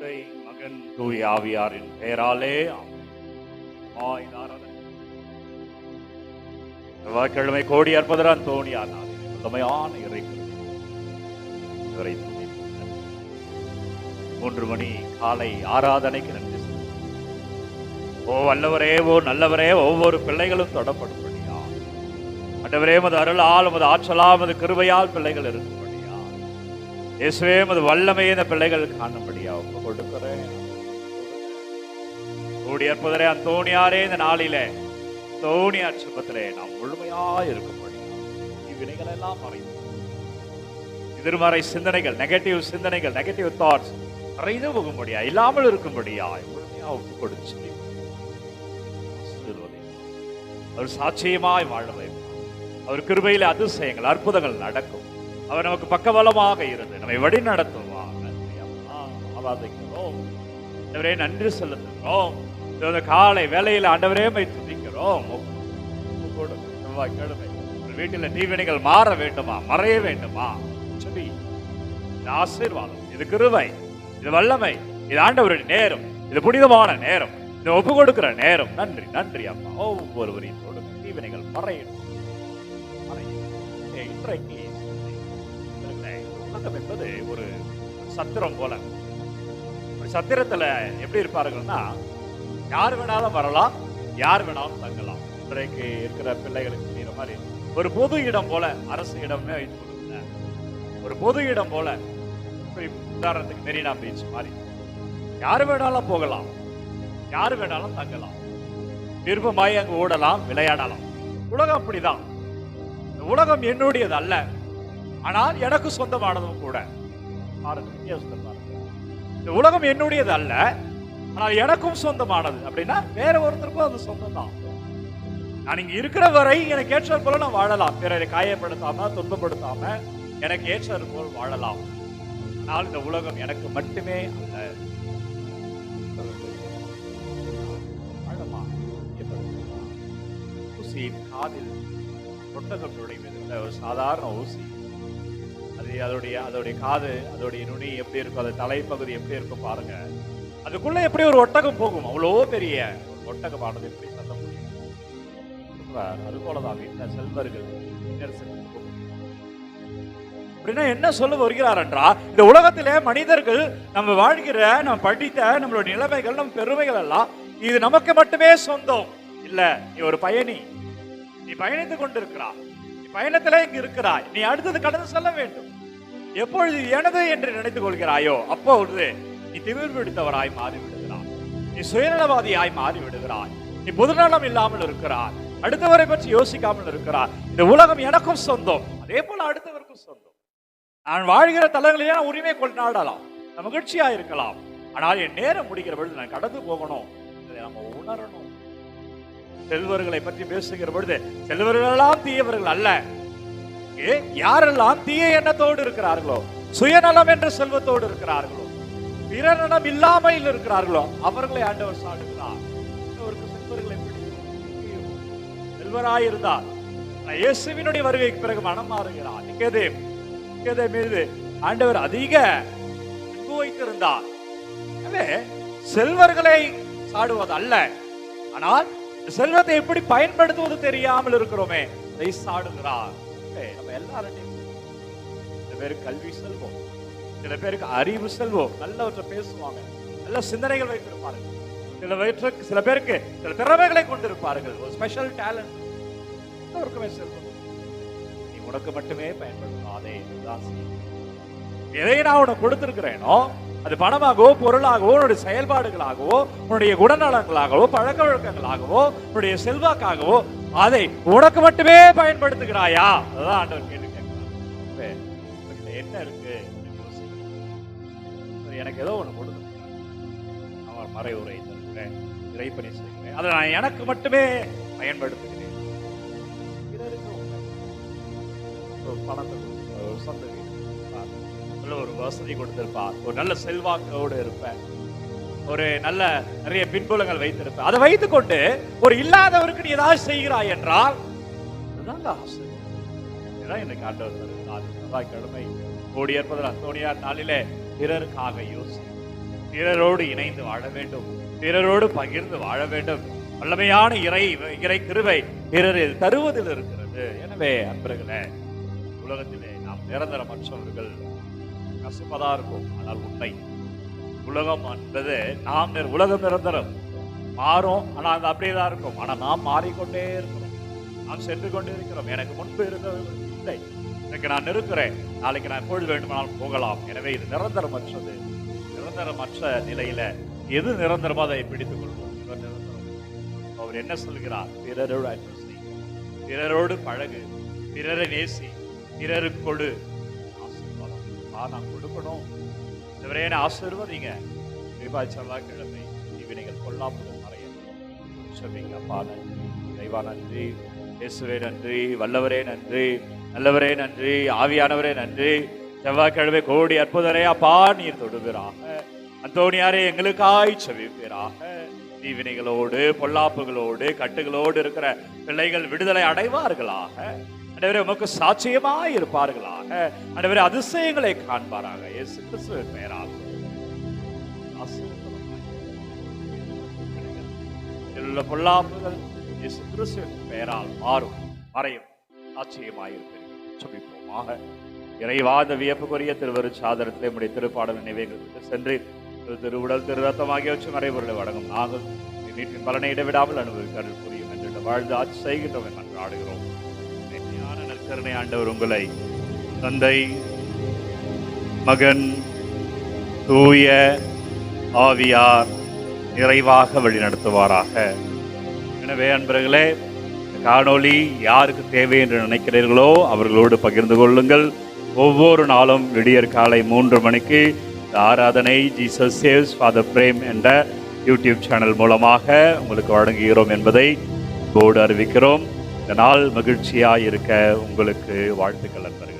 தந்தை மகன் தூய் ஆவியாரின் பெயராலே செவ்வாய்க்கிழமை கோடி அற்புதரான் தோணியார் முதன்மையான இறைக்கு மூன்று மணி காலை ஆராதனைக்கு நன்றி ஓ வல்லவரே ஓ நல்லவரே ஒவ்வொரு பிள்ளைகளும் தொடப்படும்படியா அண்டவரே மது அருளால் மது ஆற்றலால் மது கிருபையால் பிள்ளைகள் இருக்கும் இயேசுவே மது வல்லமையை இந்த பிள்ளைகள் காணும்படியா ஒப்பு கொடுக்கிறேன். கூடி அற்புதரே அந்தோணியாரே இந்த நாளிலே தோணியார் சுபத்திலே நாம் முழுமையாய் இருக்கும்படியா இவ்வினைகள் எல்லாம் மறைந்து எதிர்மறை சிந்தனைகள் நெகட்டிவ் சிந்தனைகள் நெகட்டிவ் தாட்ஸ் மறைந்து போகும்படியா இல்லாமல் இருக்கும்படியா முழுமையா ஒப்பு கொடுத்து அவர் சாட்சியமாய் வாழ அவர் கிருபையில அதிசயங்கள் அற்புதங்கள் நடக்கும். அவர் நமக்கு பக்கபலமாக இருந்து நம்மை வழி நடத்துவார் நன்றி ஆண்டவரே நன்றி செலுத்துகிறோம். இந்த காலை வேலையில் ஆண்டவரே மை துதிக்கிறோம் ஒப்பு வீட்டில் தீவினைகள் மாற வேண்டுமா? மறைய வேண்டுமா? சொல்லி இது ஆசீர்வாதம் இது கிருவை இது வல்லமை இது ஆண்டவருடைய நேரம் இது புனிதமான நேரம் இது ஒப்பு கொடுக்கிற நேரம். நன்றி நன்றி அம்மா. ஒவ்வொருவரையும் தொடுங்க தீவினைகள் மறையணும் மறையணும். இன்றைக்கு உலகம் என்பது ஒரு சத்திரம் போல. ஒரு சத்திரத்துல எப்படி இருப்பார்கள்னா யார் வேணாலும் வரலாம் யார் வேணாலும் தங்கலாம். இன்றைக்கு இருக்கிற பிள்ளைகளுக்கு செய்யற மாதிரி ஒரு பொது இடம் போல அரசு இடமே வைத்துக் கொடுக்கல. ஒரு பொது இடம் போல உதாரணத்துக்கு மெரினா பீச் மாதிரி. யார் வேணாலும் போகலாம் யார் வேணாலும் தங்கலாம். விருப்பமாய் அங்கு ஓடலாம் விளையாடலாம். உலகம் அப்படிதான். உலகம் என்னுடையது அல்ல ஆனால் எனக்கு சொந்தமானதும் கூட. பாருங்க இந்த உலகம் என்னுடையது அல்ல ஆனால் எனக்கும் சொந்தமானது. அப்படின்னா வேற ஒருத்தருக்கும் அது சொந்தம் தான் நான் இங்க இருக்கிற வரை எனக்கு ஏற்ற போல நான் வாழலாம். பிறரை காயப்படுத்தாம துன்பப்படுத்தாம எனக்கு ஏற்றது போல் வாழலாம். ஆனால் இந்த உலகம் எனக்கு மட்டுமே அல்ல. ஊசியின் காதில் ஒட்டகம் நுழைவதில்லை ஒரு சாதாரண ஊசி. அது அதோடைய அதோடைய காது அதோடைய நுனி எப்படி இருக்கும் அது தலைப்பகுதி எப்படி இருக்கும் பாருங்க. அதுக்குள்ள எப்படி ஒரு ஒட்டகம் போகும்? அவ்வளோ பெரிய ஒட்டகம் ஆனது எப்படி சொல்ல முடியும்? அது போலதான் இந்த செல்வர்கள் அப்படின்னா என்ன சொல்ல வருகிறார் என்றால் இந்த உலகத்திலே மனிதர்கள் நம்ம வாழ்கிற நம்ம படித்த நம்மளுடைய நிலைமைகள் நம்ம பெருமைகள் எல்லாம் இது நமக்கு மட்டுமே சொந்தம். இல்ல நீ ஒரு பயணி. நீ பயணித்துக் கொண்டிருக்கிறான் பயணத்திலே இங்கு இருக்கிறாய். நீ அடுத்தது கடந்து செல்ல வேண்டும். எப்பொழுது எனது என்று நினைத்துக் கொள்கிறாயோ அப்பொழுது நீ திமிர் பிடித்தவராய் மாறி நீ சுயநலவாதியாய் மாறி விடுகிறாய் நீ பொதுநலம் இல்லாமல் இருக்கிறாய். அடுத்தவரை பற்றி யோசிக்காமல் இருக்கிறார் இந்த உலகம் எனக்கும் சொந்தம். அதே போல அடுத்தவருக்கும் சொந்தம். நான் வாழ்கிற தலங்களிலே நான் உரிமை கொண்டாடலாம் நான் மகிழ்ச்சியா இருக்கலாம். ஆனால் என் நேரம் முடிகிற பொழுது நான் கடந்து போகணும். இதை நம்ம உணரணும். செல்வர்களை பற்றி பேசுகிற பொழுது செல்வர்களெல்லாம் தீயவர்கள் அல்ல. ஏ, யாரெல்லாம் தீய எண்ணத்தோடு இருக்கிறார்களோ சுயநலம் என்ற செல்வத்தோடு இருக்கிறார்களோ பிறநலம் இல்லாமல் இருக்கிறார்களோ அவர்களை ஆண்டவர் சாடுகிறார். அவருக்கு செல்வர்களை செல்வராயிருந்தார். இயேசுவினுடைய வருகைக்கு பிறகு மனம் மாறுகிறார். நிக்கதே நிக்கதே மீது ஆண்டவர் அதிக அன்பு வைத்திருந்தார். செல்வர்களை சாடுவது அல்ல ஆனால் செல்வத்தை எப்படி பயன்படுத்துவது தெரியாமல் இருக்கிறோமே அதை சாடுகிறார். நம்ம எல்லார்ட்டையும் சில பேருக்கு கல்வி செல்வம் சில பேருக்கு அறிவு செல்வம் நல்லவற்றை பேசுவாங்க நல்ல சிந்தனைகள் வைத்திருப்பார்கள். சில பேருக்கு சில பேருக்கு சில திறமைகளை கொண்டிருப்பார்கள். ஒரு ஸ்பெஷல் டேலண்ட் எல்லாருக்குமே செல்வம். நீ உனக்கு மட்டுமே பயன்படுத்தாதே இதுதான் எதை நான் உனக்கு கொடுத்திருக்கிறேனோ அது பணமாகவோ பொருளாகவோ உன்னுடைய செயல்பாடுகளாகவோ உன்னுடைய குணநலங்களாகவோ பழக்க வழக்கங்களாகவோ உன்னுடைய செல்வாக்காகவோ அதை உனக்கு மட்டுமே பயன்படுத்துகிறாயா? அதான் ஆண்டவர் கேள்வி கேட்கிறார். என்ன இருக்கு? அப்படின்னு எனக்கு ஏதோ ஒன்று கொடுத்துருக்கிறேன் அவர் மறை உரை தருகிறேன் இறைப்பணி செய்கிறேன். அதை நான் எனக்கு மட்டுமே பயன்படுத்துகிறேன். பிறருக்கு பணத்தை சொந்த வீடு கொடுத்திருப்பார். நல்ல ஒரு வசதி கொடுத்திருப்பார் ஒரு நல்ல செல்வாக்கோடு இருப்பேன். ஒரு நல்ல நிறைய பின்புலங்கள் வைத்திருப்பேன். அதை வைத்துக்கொண்டு ஒரு இல்லாதவருக்கு நீ ஏதாவது செய்கிறாய் என்றால் அதுதாங்க ஆசை. எனக்கு ஆண்டவர் தருகிறார் செவ்வாய்க்கிழமை கோடி ஏற்பதில் அத்தோணியார் நாளிலே பிறருக்காக யோசி பிறரோடு இணைந்து வாழ வேண்டும். பிறரோடு பகிர்ந்து வாழ வேண்டும். வல்லமையான இறை இறை கிருவை பிறரில் தருவதில் இருக்கிறது. எனவே அன்பர்களே உலகத்திலே நாம் நிரந்தரமற்றவர்கள் கசப்பதா இருக்கும். ஆனால் உண்மை. உலகம் என்பது நாம் உலகம் நிரந்தரம். மாறும் ஆனா அது அப்படியே தான் இருக்கும். ஆனால் நாம் மாறிக்கொண்டே இருக்கிறோம். நாம் சென்று கொண்டே இருக்கிறோம். எனக்கு முன்பு இருந்தது இல்லை. இன்னைக்கு நான் இருக்கிறேன் நாளைக்கு நான் எப்பொழுது வேண்டுமானாலும் போகலாம். எனவே இது நிரந்தரமற்றது. நிரந்தரமற்ற நிலையில எது நிரந்தரமோ அதை பிடித்துக் கொள்வோம். அவர் என்ன சொல்கிறார்? பிறரோடு அன்பு பிறரோடு பழகு. பிறரை நேசி. பிறருக்கு கொடு. நான் கொடுக்கணும். இவரே ஆசீர்வதிங்க தீபாவளி செவ்வாய்க்கிழமை இவனைகள் கொல்லாமல் மறையணும். சொல்லிங்க அப்பா நன்றி. தெய்வா நன்றி. இயேசுவே நன்றி. வல்லவரே நன்றி. நல்லவரே நன்றி. ஆவியானவரே நன்றி. செவ்வாய்க்கிழமை கோடி அற்புதரே அப்பா நீர் தொடுவீராக. அந்தோணியாரே எங்களுக்காய் செவிப்பீராக. தீவினைகளோடு பொல்லாப்புகளோடு கட்டுகளோடு இருக்கிற பிள்ளைகள் விடுதலை அடைவார்களாக. அனைவரே உமக்கு சாட்சியமாய் இருப்பார்களாக. அனைவரே அதிசயங்களை காண்பாராக. இயேசு கிறிஸ்து பெயரால். உள்ள பொல்லாப்புகள் இயேசு கிறிஸ்து பெயரால் மாறும். மறையும். சாட்சியமாயிருப்பீர்கள் சுபிப்போமாக இறைவாத வியப்புக்குரிய திருவரு சாதனத்திலே உடைய திருப்பாடல் நினைவுகளுக்கு சென்று திருவுடல் திரு ரத்தம் ஆகியவற்றை மறைபொருளை வழங்கும் நாங்கள். வீட்டின் பலனை இடைவிடாமல் அனுபவிக்க புரியும். என்று வாழ்ந்து ஆட்சி செய்கின்றோம் என்று ஆடுகிறோம் கருணை ஆண்டவர் உங்களை. தந்தை மகன் தூய ஆவியார் நிறைவாக வழிநடத்துவாராக எனவே அன்பர்களே காணொளி யாருக்கு தேவை என்று நினைக்கிறீர்களோ அவர்களோடு பகிர்ந்து கொள்ளுங்கள். ஒவ்வொரு நாளும் விடியற் காலை மூன்று மணிக்கு ஆராதனை ஜீசஸ் சேவ்ஸ் ஃபாதர் பிரேம் என்ற யூடியூப் சேனல் மூலமாக உங்களுக்கு வழங்குகிறோம் என்பதை போர்டு அறிவிக்கிறோம். இந்த நாள் மகிழ்ச்சியாக இருக்க உங்களுக்கு வாழ்த்துக்கள் நண்பர்கள்.